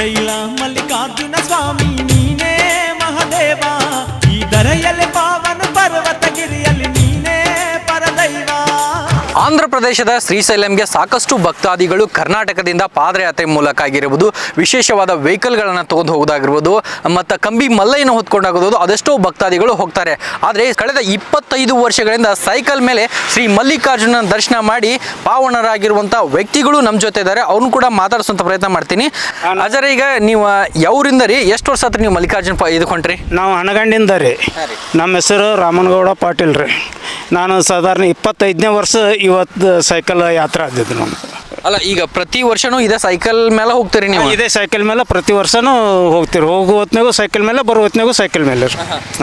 ಶ್ರೀಶೈಲ ಮಲ್ಲಿಕಾರ್ಜುನ ಸ್ವಾಮಿ ಆಂಧ್ರ ಪ್ರದೇಶದ ಶ್ರೀಶೈಲಂಗೆ ಸಾಕಷ್ಟು ಭಕ್ತಾದಿಗಳು ಕರ್ನಾಟಕದಿಂದ ಪಾದಯಾತ್ರೆ ಮೂಲಕ ಆಗಿರ್ಬೋದು ವಿಶೇಷವಾದ ವೆಹಿಕಲ್ಗಳನ್ನು ತಗೊಂಡು ಹೋಗೋದಾಗಿರ್ಬೋದು ಮತ್ತು ಕಂಬಿ ಮಲ್ಲಯ್ಯನ ಹೊತ್ಕೊಂಡಾಗೋದು ಅದೆಷ್ಟೋ ಭಕ್ತಾದಿಗಳು ಹೋಗ್ತಾರೆ. ಆದರೆ ಕಳೆದ ಇಪ್ಪತ್ತೈದು ವರ್ಷಗಳಿಂದ ಸೈಕಲ್ ಮೇಲೆ ಶ್ರೀ ಮಲ್ಲಿಕಾರ್ಜುನ ದರ್ಶನ ಮಾಡಿ ಪಾವನರಾಗಿರುವಂಥ ವ್ಯಕ್ತಿಗಳು ನಮ್ಮ ಜೊತೆ ಇದ್ದಾರೆ. ಅವ್ರನ್ನ ಕೂಡ ಮಾತಾಡಿಸುವಂಥ ಪ್ರಯತ್ನ ಮಾಡ್ತೀನಿ. ಅಜರ ಈಗ ನೀವು ಯಾವರಿಂದ ರೀ? ಎಷ್ಟು ವರ್ಷ ಆತ್ರಿ ನೀವು ಮಲ್ಲಿಕಾರ್ಜುನ ಪ ಇದಕೊಂಡ್ರಿ? ನಾವು ಹಣಗಂಡಿಂದ ರೀ. ನಮ್ಮ ಹೆಸರು ರಾಮನಗೌಡ ಪಾಟೀಲ್ ರೀ. ನಾನು ಸಾಧಾರಣ ಇಪ್ಪತ್ತೈದನೇ ವರ್ಷ ಇವತ್ತು ಸೈಕಲ್ ಯಾತ್ರೆ ಆದಿದ್ದು ನಮ್ಗೆ ಅಲ್ಲ ಈಗ ಪ್ರತಿ ವರ್ಷನೂ ಇದೇ ಸೈಕಲ್ ಮೇಲೆ ಹೋಗ್ತೀರಿ ನೀವು? ಇದೇ ಸೈಕಲ್ ಮೇಲೆ ಪ್ರತಿ ವರ್ಷನೂ ಹೋಗ್ತೀರಿ. ಹೋಗೋ ಹೊತ್ನಾಗೂ ಸೈಕಲ್ ಮೇಲೆ ಬರೋ ಹೊತ್ನಾಗೂ ಸೈಕಲ್ ಮೇಲೆ ರೀ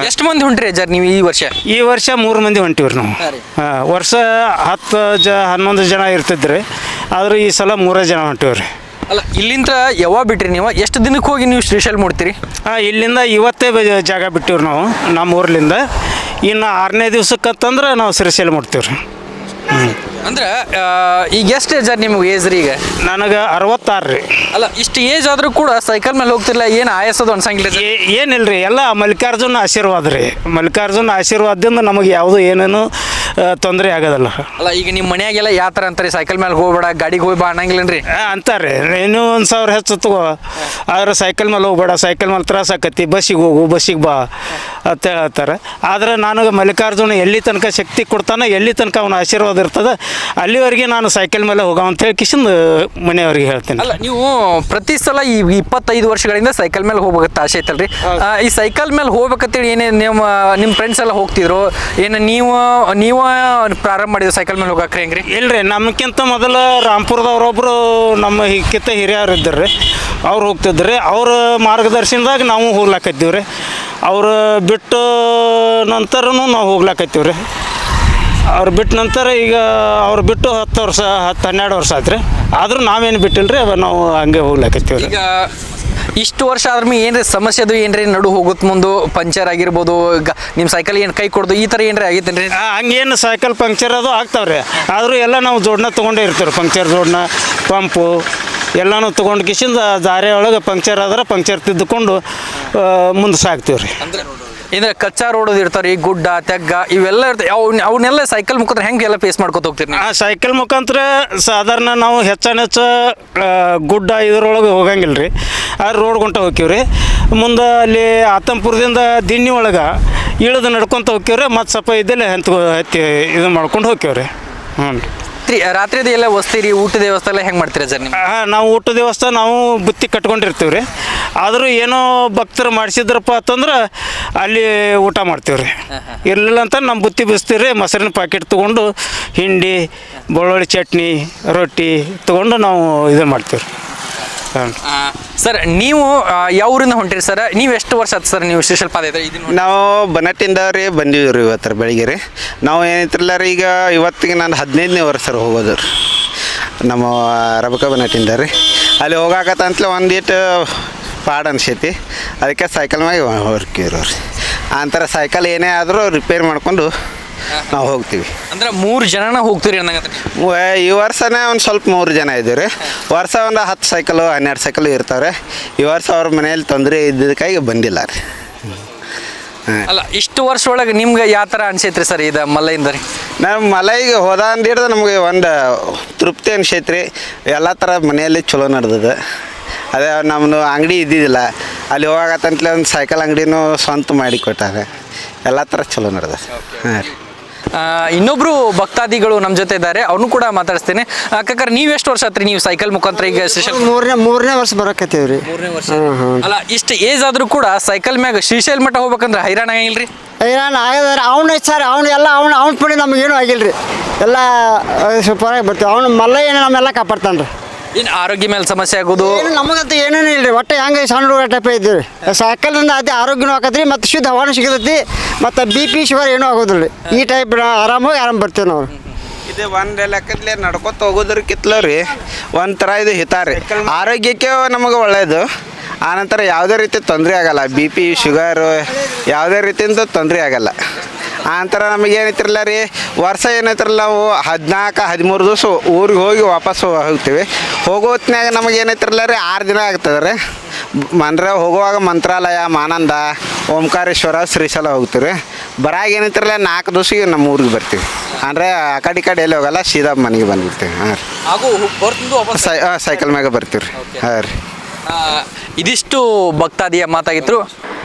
ಎಷ್ಟು ಮಂದಿ ಹೊಂಟ್ರಿ ಜರ್ ನೀವು ಈ ವರ್ಷ? ಈ ವರ್ಷ ಮೂರು ಮಂದಿ ಹೊಂಟಿವ್ರಿ ನಾವು. ಹಾಂ ವರ್ಷ ಹತ್ತು ಜ ಹನ್ನೊಂದು ಜನ ಇರ್ತಿದ್ರಿ. ಆದ್ರೆ ಈ ಸಲ ಮೂರೇ ಜನ ಹೊಂಟಿವ್ರಿ. ಅಲ್ಲ ಇಲ್ಲಿಂದ ಯಾವಾಗ ಬಿಟ್ರಿ ನೀವು? ಎಷ್ಟು ದಿನಕ್ಕೆ ಹೋಗಿ ನೀವು ಶ್ರೀಶೈಲ್ ಮಾಡ್ತೀರಿ ಹಾಂ ಇಲ್ಲಿಂದ ಇವತ್ತೇ ಬ- ಜಾಗ ಬಿಟ್ಟಿವ್ರಿ ನಾವು ನಮ್ಮ ಊರ್ಲಿಂದ ಇನ್ನು ಆರನೇ ದಿವ್ಸಕ್ಕಂತಂದ್ರೆ ನಾವು ಶ್ರೀಶೈಲ ಮಾಡ್ತೀವ್ರಿ ಅಂದ್ರೆ ಈಗ ಎಷ್ಟು ಏಜ್ ನಿಮ್ಗೆ ಏಜ್ ರೀ ಈಗ? ನನಗೆ ಅರವತ್ತಾರು ರೀ. ಅಲ್ಲ ಇಷ್ಟು ಏಜ್ ಆದ್ರೂ ಕೂಡ ಸೈಕಲ್ ಮೇಲೆ ಹೋಗ್ತಿಲ್ಲ ಏನು ಆಯಾಸದ ಅನ್ಸಂಗಿಲ್ಲ ಸರ್ ಏ- ಏನಿಲ್ರಿ ಎಲ್ಲ ಮಲ್ಲಿಕಾರ್ಜುನ ಆಶೀರ್ವಾದ ರೀ. ಮಲ್ಲಿಕಾರ್ಜುನ ಆಶೀರ್ವಾದದಿಂದ ನಮಗೆ ಯಾವುದೂ ಏನೇನು ತೊಂದರೆ ಆಗೋದಲ್ಲ. ಅಲ್ಲ ಈಗ ನಿಮ್ಮ ಮನ್ಯಾಗೆಲ್ಲ ಯಾವ ಥರ ಅಂತಾರೆ? ಸೈಕಲ್ ಮೇಲೆ ಹೋಗ್ಬೇಡ ಗಾಡಿಗೆ ಹೋಗಿ ಬಾ ಅನ್ನಂಗಿಲ್ಲನ್ರಿ? ಆ, ಅಂತಾರೆ. ಇನ್ನೂ ಒಂದು ಸಾವಿರ ಹೆಚ್ಚು ತಗೋ. ಆದ್ರೆ ಸೈಕಲ್ ಮೇಲೆ ಹೋಗ್ಬೇಡ ಸೈಕಲ್ ಮೇಲೆ ತ್ರಾಸ ಆಕತಿ. ಬಸ್ಸಿಗೆ ಹೋಗು ಬಸ್ಸಿಗೆ ಬಾ ಅಂತ ಹೇಳ್ತಾರೆ. ಆದರೆ ನನಗೆ ಮಲ್ಲಿಕಾರ್ಜುನ ಎಲ್ಲಿ ತನಕ ಶಕ್ತಿ ಕೊಡ್ತಾನೆ ಎಲ್ಲಿ ತನಕ ಅವನ ಆಶೀರ್ವಾದ ಇರ್ತದೆ ಅಲ್ಲಿವರೆಗೆ ನಾನು ಸೈಕಲ್ ಮೇಲೆ ಹೋಗೋ ಅಂತ ಹೇಳಿ ಕಿಶನ್ ಮನೆಯವ್ರಿಗೆ ಹೇಳ್ತೀನಿ. ಅಲ್ಲ ನೀವು ಪ್ರತಿ ಸಲ ಈ ಇಪ್ಪತ್ತೈದು ವರ್ಷಗಳಿಂದ ಸೈಕಲ್ ಮೇಲೆ ಹೋಗ್ಬೇಕಂತ ಆಸೆ ಐತಲ್ರಿ? ಆ, ಈ ಸೈಕಲ್ ಮೇಲೆ ಹೋಗ್ಬೇಕಂತೇಳಿ ಏನೇ ನಿಮ್ಮ ನಿಮ್ಮ ಫ್ರೆಂಡ್ಸ್ ಎಲ್ಲ ಹೋಗ್ತಿದ್ರು? ಏನು ನೀವು ನೀವು ಪ್ರಾರಂಭ ಮಾಡಿದ ಸೈಕಲ್ ಮೇಲೆ ಹೋಗಕ್ರಿ ಹೆಂಗ್ರಿ? ಇಲ್ರಿ ನಮ್ಗಿಂತ ಮೊದಲು ರಾಮ್ಪುರದವ್ರೊಬ್ರು ನಮ್ಮ ಹಿಕ್ಕಿತ ಹಿರಿಯರು ಇದ್ದರು ಅವ್ರು ಹೋಗ್ತಿದ್ರಿ ಅವ್ರ ಮಾರ್ಗದರ್ಶನದಾಗ ನಾವು ಹೋಗ್ಲಾಕತ್ತೀವಿ ರೀ. ಅವ್ರು ಬಿಟ್ಟು ನಂತರನು ನಾವು ಹೋಗ್ಲಾಕತ್ತೀವಿ ರೀ. ಅವ್ರು ಬಿಟ್ಟ ನಂತರ ಈಗ ಅವ್ರು ಬಿಟ್ಟು ಹತ್ತು ವರ್ಷ ಹತ್ತು ಹನ್ನೆರಡು ವರ್ಷ ಆಯ್ತು ರೀ. ಆದರೂ ನಾವೇನು ಬಿಟ್ಟಿಲ್ಲ ರೀ ನಾವು ಹಂಗೆ ಹೋಗ್ಲಾಕತ್ತೀವಿ ರೀ. ಈಗ ಇಷ್ಟು ವರ್ಷ ಆದ್ರೂ ಏನ್ರಿ ಸಮಸ್ಯೆ ಅದು ಏನ್ರಿ? ನಡು ಹೋಗುತ್ತ ಮುಂದು ಪಂಚರ್ ಆಗಿರ್ಬೋದು ನಿಮ್ಮ ಸೈಕಲ್ ಏನು ಕೈ ಕೊಡ್ದು ಈ ಥರ ಏನ್ರಿ ಆಗೈತೇನ್ರಿ? ಹಂಗೇನು ಸೈಕಲ್ ಪಂಕ್ಚರ್ ಅದು ಆಗ್ತಾವ್ರಿ. ಆದರೂ ಎಲ್ಲ ನಾವು ಜೋಡ್ನ ತಗೊಂಡೇ ಇರ್ತೀವಿ ಪಂಕ್ಚರ್ ಜೋಡ್ನ ಪಂಪು ಎಲ್ಲನೂ ತೊಗೊಂಡು ಕಿಶಿಂದ ದಾರಿ ಒಳಗೆ ಪಂಕ್ಚರ್ ಆದ್ರೆ ಪಂಕ್ಚರ್ ತಿದ್ದುಕೊಂಡು ಮುಂದೆ ಸಾಕ್ತೀವಿ ರೀ ಅಂದ್ರೆ ಕಚ್ಚಾ ರೋಡ್ ಈ ಗುಡ್ಡ ತೆಗ್ಗ ಇವೆಲ್ಲ ಇರ್ತಾವೆ ಅವ್ನ ಅವನ್ನೆಲ್ಲ ಸೈಕಲ್ ಮುಖಾಂತರ ಹೆಂಗೆ ಎಲ್ಲ ಫೇಸ್ ಮಾಡ್ಕೊತ ಹೋಗ್ತೀರಿ ಆ ಸೈಕಲ್ ಮುಖಾಂತರ ಸಾಧಾರಣ ನಾವು ಹೆಚ್ಚಾನ ಹೆಚ್ಚು ಗುಡ್ಡ ಇದ್ರೊಳಗೆ ಹೋಗಂಗಿಲ್ಲ ರೀ ಆ ರೋಡ್ ಗುಂಟ ಹೋಗ್ಯವ್ರಿ ರೀ ಮುಂದೆ ಅಲ್ಲಿ ಆತಂಪುರದಿಂದ ದಿನ್ನಿ ಒಳಗೆ ಇಳಿದು ನಡ್ಕೊತ ಹೋಗ್ಯವ್ರಿ ಮತ್ತು ಸ್ವಲ್ಪ ಇದ್ದಲ್ಲೇ ಹಂತ ಹತ್ತಿ ಇದು ಮಾಡ್ಕೊಂಡು ಹೋಗ್ಯವ್ರಿ ಹ್ಞೂ ರೀ ರಾತ್ರಿ ಎಲ್ಲ ವಸ್ತಿರಿ ಊಟದ ವ್ಯವಸ್ಥೆ ಎಲ್ಲ ಹೆಂಗೆ ಮಾಡ್ತೀರಾ ಜರ್ನಿ? ಹಾಂ ನಾವು ಊಟ ದೇವಸ್ಥಾನ ನಾವು ಬುತ್ತಿ ಕಟ್ಕೊಂಡಿರ್ತೀವಿ ರೀ ಆದರೂ ಏನೋ ಭಕ್ತರು ಮಾಡಿಸಿದ್ರಪ್ಪ ಅಂತಂದ್ರೆ ಅಲ್ಲಿ ಊಟ ಮಾಡ್ತೀವಿ ರೀ ಇರಲಿಲ್ಲ ಅಂತ ನಮ್ಮ ಬುತ್ತಿ ಬಿಸ್ತೀವಿ ರೀ ಮೊಸರಿನ ಪ್ಯಾಕೆಟ್ ತೊಗೊಂಡು ಹಿಂಡಿ ಬೆಳ್ಳುಳ್ಳಿ ಚಟ್ನಿ ರೊಟ್ಟಿ ತೊಗೊಂಡು ನಾವು ಇದು ಮಾಡ್ತೀವಿ ರೀ ಸರ್ ನೀವು ಆ, ಯಾವ ಊರಿಂದ ಹೊಂಟಿರಿ ಸರ್? ನೀವು ಎಷ್ಟು ವರ್ಷ ಆಯ್ತು ಸರ್ ನೀವು ಶ್ರೀಶೈಲ ಪಾದಯಾತ್ರೆ ಇದನ್ನ ನಾವು ಬನಟ್ಟಿಂದ ರೀ ಬಂದೀವಿ ರೀ ಇವತ್ತರ ಬೆಳಿಗ್ಗೆ ರೀ. ನಾವು ಏನೈತ್ರಲ್ಲ ರೀ ಈಗ ಇವತ್ತಿಗೆ ನಾನು ಹದಿನೈದನೇ ವರ್ಷ ಸರ್ ಹೋಗೋದು ರೀ. ನಮ್ಮ ರಬಕ ಬನಟ್ಟಿಂದ ರೀ. ಅಲ್ಲಿ ಹೋಗಾಕತ್ತಂತಲೇ ಒಂದಿಟ್ಟು ಪಾಡ್ ಅನ್ಸೈತಿ. ಅದಕ್ಕೆ ಸೈಕಲ್ ಮ್ಯಾಗ ಹೊರ್ಕಿವ್ರಿ ರೀ. ಥರ ಸೈಕಲ್ ಏನೇ ಆದರೂ ರಿಪೇರ್ ಮಾಡ್ಕೊಂಡು ನಾವು ಹೋಗ್ತೀವಿ. ಅಂದ್ರೆ ಮೂರು ಜನನ ಹೋಗ್ತೀರಿ ಅನ್ನಂಗತ್ತೆ. ಮು- ಈ ವರ್ಷನೇ ಒಂದು ಸ್ವಲ್ಪ ಮೂರು ಜನ ಇದ್ದೀವಿ ರೀ ವರ್ಷ ಒಂದು ಹತ್ತು ಸೈಕಲು ಹನ್ನೆರಡು ಸೈಕಲು ಇರ್ತಾವ್ರೆ. ಈ ವರ್ಷ ಅವ್ರ ಮನೆಯಲ್ಲಿ ತೊಂದರೆ ಇದ್ದಕ್ಕಾಗಿ ಬಂದಿಲ್ಲ ರೀ. ಅಲ್ಲ ಇಷ್ಟು ವರ್ಷ ಒಳಗೆ ನಿಮ್ಗೆ ಯಾವ ಥರ ಅನ್ಸೈತ್ರಿ ಸರ್ ಇದು ಮಲ್ಲೆಯಿಂದ ರೀ? ನಮ್ಮ ಮಲೈಗೆ ಹೋದ ಅಂದಿಡ್ದು ನಮಗೆ ಒಂದು ತೃಪ್ತಿ ಅನ್ಸೈತ್ರಿ. ಎಲ್ಲ ಥರ ಮನೆಯಲ್ಲಿ ಚಲೋ ನಡೆದದ. ಅದೇ ನಮ್ಮದು ಅಂಗಡಿ ಇದ್ದಿದ್ದಿಲ್ಲ ಅಲ್ಲಿ ಹೋಗತ್ತಂತಲೇ ಒಂದು ಸೈಕಲ್ ಅಂಗಡಿನೂ ಸ್ವಂತ ಮಾಡಿ ಕೊಟ್ಟಾರೆ. ಎಲ್ಲ ಥರ ಚಲೋ ನಡೆದ ಹಾಂ. ರೀ ಇನ್ನೊಬ್ರು ಭಕ್ತಾದಿಗಳು ನಮ್ಮ ಜೊತೆ ಇದ್ದಾರೆ ಅವ್ನು ಕೂಡ ಮಾತಾಡಿಸ್ತೇನೆ. ಕಾಕರ್ ನೀವು ಎಷ್ಟು ವರ್ಷ ಆತ್ರಿ ನೀವು ಸೈಕಲ್ ಮುಖಾಂತರ ಈಗ ಶ್ರೀಶೈಲ ಮೂರನೇ ಮೂರನೇ ವರ್ಷ ಬರಕತ್ತೀವಿ ರೀ ಮೂರನೇ ವರ್ಷ. ಅಲ್ಲ ಇಷ್ಟು ಏಜ್ ಆದ್ರೂ ಕೂಡ ಸೈಕಲ್ ಮ್ಯಾಗ ಶ್ರೀಶೈಲ್ ಮಠ ಹೋಗ್ಬೇಕಂದ್ರೆ ಹೈರಾಣ ಆಗಿಲ್ರಿ? ಹೈರಾಣ ಆಗದ್ರೆ ಅವನು ಸರ್ ಅವ್ನು ಎಲ್ಲ ಅವ್ನು ಅವ್ನ ಪುಣ್ಯ ನಮಗೇನು ಆಗಿಲ್ಲ ರೀ ಎಲ್ಲ ಸೂಪರಾಗಿ ಬರ್ತೀವಿ. ಅವ್ನು ಏನು ನಮ್ಮೆಲ್ಲ ಕಾಪಾಡ್ತಾನೆ ರೀ ಇನ್ನು ಆರೋಗ್ಯ ಮೇಲೆ ಸಮಸ್ಯೆ ಆಗೋದು ನಮಗಂತ ನಮಗಂತೂ ಏನೇನು ಇಲ್ಲ ರೀ ಒಟ್ಟು ಹೆಂಗೆ ಸಣ್ಣ ಹುಡುಗ ಟೈಪ್ ಇದ್ದೀವಿ. ಸೈಕಲ್ನಿಂದ ಅದೇ ಆರೋಗ್ಯನೂ ಆಕತ್ರಿ ಮತ್ತು ಶುದ್ಧ ಹವಾನು ಸಿಗತೈತಿ ಮತ್ತು ಬಿ ಪಿ ಶುಗರ್ ಏನೂ ಆಗೋದಿಲ್ಲ ರೀ. ಈ ಟೈಪ್ ಆರಾಮಾಗಿ ಆರಾಮ್ ಬರ್ತೀವಿ ನಾವು. ಇದು ಒಂದು ಲೆಕ್ಕದಲ್ಲಿ ನಡ್ಕೊತ ಹೋಗೋದ್ರ ಕಿತ್ಲರಿ ಒಂಥರ ಇದು ಹಿತಾರಿ ರೀ. ಆರೋಗ್ಯಕ್ಕೆ ನಮಗೆ ಒಳ್ಳೆಯದು ಆನಂತರ ಯಾವುದೇ ರೀತಿ ತೊಂದರೆ ಆಗಲ್ಲ. ಬಿ ಪಿ ಶುಗರು ಯಾವುದೇ ರೀತಿಯಿಂದ ತೊಂದರೆ ಆಗಲ್ಲ. ಆನಂತರ ನಮಗೆ ಏನೈತಿರಲ್ಲ ರೀ ವರ್ಷ ಏನೈತಿರಲ್ಲ ನಾವು ಹದಿನಾಲ್ಕು ಹದಿಮೂರು ದಿವಸ ಊರಿಗೆ ಹೋಗಿ ವಾಪಸ್ ಹೋಗ್ತೀವಿ. ಹೋಗೋ ಹೊತ್ನ್ಯಾಗ ನಮಗೆ ಏನೈತಿರಲ್ಲ ರೀ ಆರು ದಿನ ಆಗ್ತದೆ ರೀ ಅಂದ್ರೆ ಹೋಗುವಾಗ ಮಂತ್ರಾಲಯ ಮಾನಂದ ಓಂಕಾರೇಶ್ವರ ಶ್ರೀಶೈಲ ಹೋಗ್ತೀವಿ ಬರಾಗ ಏನೈತಿರಲ್ಲ ನಾಲ್ಕು ದಿವಸಿಗೆ ನಮ್ಮ ಊರಿಗೆ ಬರ್ತೀವಿ. ಅಂದರೆ ಆ ಕಡೆ ಈ ಕಡೆ ಎಲ್ಲಿ ಹೋಗಲ್ಲ ಸೀದಾ ಮನೆಗೆ ಬಂದ್ಬಿಡ್ತೀವಿ. ಹಾಂ ರೀ. ಸೈ ಸೈಕಲ್ ಮ್ಯಾಗ ಬರ್ತೀವಿ ರೀ ಹಾಂ ರೀ. ಇದಿಷ್ಟು ಭಕ್ತಾದಿಯ ಮಾತಾಗಿತ್ತು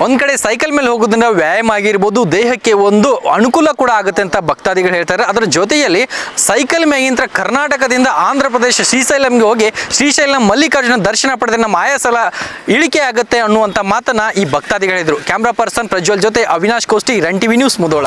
ಒಂದ್ ಕಡೆ ಸೈಕಲ್ ಮೇಲೆ ಹೋಗೋದ್ರಿಂದ ವ್ಯಾಯಾಮ ಆಗಿರ್ಬೋದು, ದೇಹಕ್ಕೆ ಒಂದು ಅನುಕೂಲ ಕೂಡ ಆಗುತ್ತೆ ಅಂತ ಭಕ್ತಾದಿಗಳು ಹೇಳ್ತಾರೆ. ಅದರ ಜೊತೆಯಲ್ಲಿ ಸೈಕಲ್ ಮೇಗಿಂತ ಕರ್ನಾಟಕದಿಂದ ಆಂಧ್ರ ಪ್ರದೇಶ ಶ್ರೀಶೈಲಂಗೆ ಹೋಗಿ ಶ್ರೀಶೈಲಂ ಮಲ್ಲಿಕಾರ್ಜುನ ದರ್ಶನ ಪಡೆದ ನಮ್ಮ ಆಯಾಸಲ ಇಳಿಕೆ ಆಗುತ್ತೆ ಅನ್ನುವಂಥ ಮಾತನ್ನ ಈ ಭಕ್ತಾದಿಗಳು ಹೇಳಿದ್ರು. ಕ್ಯಾಮ್ರಾ ಪರ್ಸನ್ ಪ್ರಜ್ವಲ್ ಜೊತೆ Avinash Kosti, run TV news Mudhol.